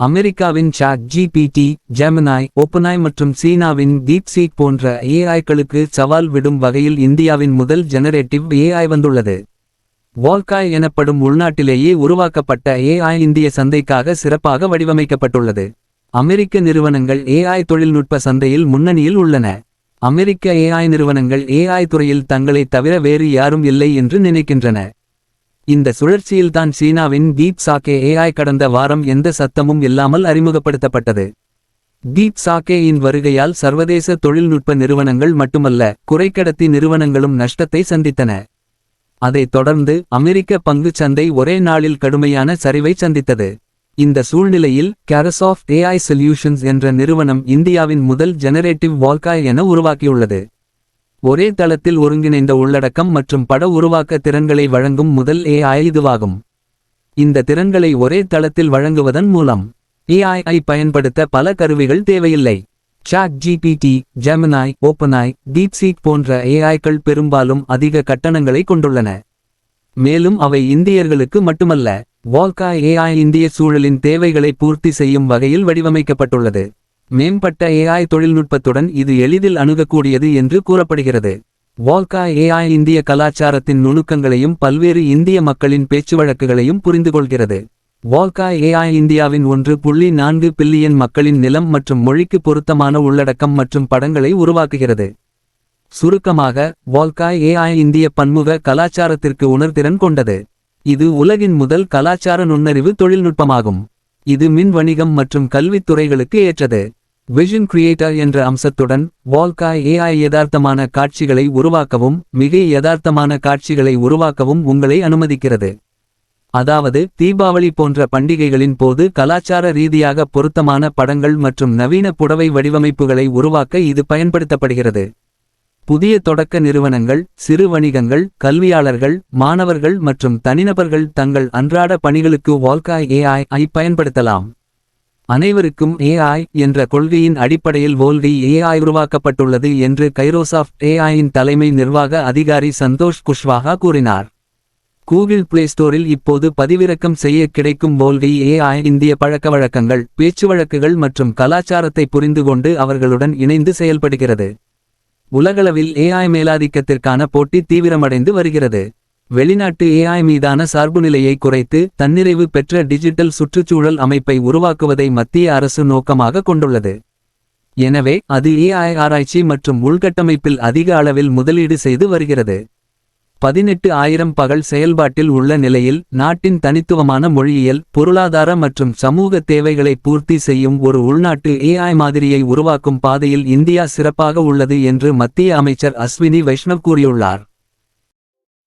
அமெரிக்காவின் chat GPT Gemini ஓப்பனாய் மற்றும் சீனாவின் டீப்சீக் போன்ற ஏஐக்களுக்கு சவால் விடும் வகையில் இந்தியாவின் முதல் ஜெனரேட்டிவ் ஏஐ வந்துள்ளது. வால்காய் எனப்படும் உள்நாட்டிலேயே உருவாக்கப்பட்ட ஏஐ இந்திய சந்தைக்காக சிறப்பாக வடிவமைக்கப்பட்டுள்ளது. அமெரிக்க நிறுவனங்கள் ஏஐ தொழில்நுட்ப சந்தையில் முன்னணியில் உள்ளன. அமெரிக்க ஏஐ நிறுவனங்கள் ஏஐ துறையில் தங்களை தவிர வேறு யாரும் இல்லை என்று நினைக்கின்றன. இந்த சுழற்சியில்தான் சீனாவின் தீப் சாக்கே ஏஐ கடந்த வாரம் எந்த சத்தமும் இல்லாமல் அறிமுகப்படுத்தப்பட்டது. தீப் சாக்கேயின் வருகையால் சர்வதேச தொழில்நுட்ப நிறுவனங்கள் மட்டுமல்ல குறைக்கடத்தி நிறுவனங்களும் நஷ்டத்தை சந்தித்தன. அதைத் தொடர்ந்து அமெரிக்க பங்குச் சந்தை ஒரே நாளில் கடுமையான சரிவை சந்தித்தது. இந்த சூழ்நிலையில் கேரசாஃப்ட் ஏஐ சொல்யூஷன்ஸ் என்ற நிறுவனம் இந்தியாவின் முதல் ஜெனரேட்டிவ் வால்காய் என உருவாக்கியுள்ளது. ஒரே தளத்தில் ஒருங்கிணைந்த உள்ளடக்கம் மற்றும் பட உருவாக்க திறன்களை வழங்கும் முதல் ஏஐ இதுவாகும். இந்த திறன்களை ஒரே தளத்தில் வழங்குவதன் மூலம் ஏஐ பயன்படுத்த பல கருவிகள் தேவையில்லை. ChatGPT Gemini OpenAI DeepSeek போன்ற ஏஐக்கள் பெரும்பாலும் அதிக கட்டணங்களை கொண்டுள்ளன. மேலும் அவை இந்தியர்களுக்கு மட்டுமல்ல வால்கா ஏஐ இந்திய சூழலின் தேவைகளை பூர்த்தி செய்யும் வகையில் வடிவமைக்கப்பட்டுள்ளது. மேம்பட்ட ஏஐ தொழில்நுட்பத்துடன் இது எளிதில் அணுகக்கூடியது என்று கூறப்படுகிறது. வால்கா ஏஐ இந்திய கலாச்சாரத்தின் நுணுக்கங்களையும் பல்வேறு இந்திய மக்களின் பேச்சுவழக்குகளையும் புரிந்துகொள்கிறது. வால்கா ஏஐ இந்தியாவின் ஒன்று புள்ளி நான்கு பில்லியன் மக்களின் நிலம் மற்றும் மொழிக்கு பொருத்தமான உள்ளடக்கம் மற்றும் படங்களை உருவாக்குகிறது. சுருக்கமாக வால்கா ஏஐ இந்திய பன்முக கலாச்சாரத்திற்கு உணர்திறன் கொண்டது. இது உலகின் முதல் கலாச்சார நுண்ணறிவு தொழில்நுட்பமாகும். இது மின் வணிகம் மற்றும் கல்வித் துறைகளுக்கு ஏற்றது. விஷன் கிரியேட்டர் என்ற அம்சத்துடன் வால்கா ஏஐ யதார்த்தமான காட்சிகளை உருவாக்கவும் மிக யதார்த்தமான காட்சிகளை உருவாக்கவும் உங்களை அனுமதிக்கிறது. அதாவது தீபாவளி போன்ற பண்டிகைகளின் போது கலாச்சார ரீதியாக பொருத்தமான படங்கள் மற்றும் நவீன புடவை வடிவமைப்புகளை உருவாக்க இது பயன்படுத்தப்படுகிறது. புதிய தொடக்க நிறுவனங்கள் சிறு வணிகங்கள் கல்வியாளர்கள் மாணவர்கள் மற்றும் தனிநபர்கள் தங்கள் அன்றாட பணிகளுக்கு வால்காய் ஏஐ ஐ பயன்படுத்தலாம். அனைவருக்கும் ஏஐ என்ற கொள்கையின் அடிப்படையில் வோல்கை ஏஐ உருவாக்கப்பட்டுள்ளது என்று கைரோசாஃப்ட் ஏஐயின் தலைமை நிர்வாக அதிகாரி சந்தோஷ் குஷ்வாகா கூறினார். கூகிள் பிளே ஸ்டோரில் இப்போது பதிவிறக்கம் செய்ய கிடைக்கும் வோல்கை ஏஐ இந்திய பழக்கவழக்கங்கள் பேச்சுவழக்குகள் மற்றும் கலாச்சாரத்தை புரிந்துகொண்டு அவர்களுடன் இணைந்து செயல்படுகிறது. உலகளவில் ஏஐ மேலாதிக்கத்திற்கான போட்டி தீவிரமடைந்து வருகிறது. வெளிநாட்டு ஏஐ மீதான சார்புநிலையை குறைத்து தன்னிறைவு பெற்ற டிஜிட்டல் சுற்றுச்சூழல் அமைப்பை உருவாக்குவதை மத்திய அரசு நோக்கமாக கொண்டுள்ளது. எனவே அது ஏஐ ஆராய்ச்சி மற்றும் உள்கட்டமைப்பில் அதிக அளவில் முதலீடு செய்து வருகிறது. பதினெட்டு ஆயிரம் பகல் செயல்பாட்டில் உள்ள நிலையில் நாட்டின் தனித்துவமான மொழியியல் பொருளாதார மற்றும் சமூக தேவைகளை பூர்த்தி செய்யும் ஒரு உள்நாட்டு ஏஐ மாதிரியை உருவாக்கும் பாதையில் இந்தியா சிறப்பாக உள்ளது என்று மத்திய அமைச்சர் அஸ்வினி வைஷ்ணவ் கூறியுள்ளார்.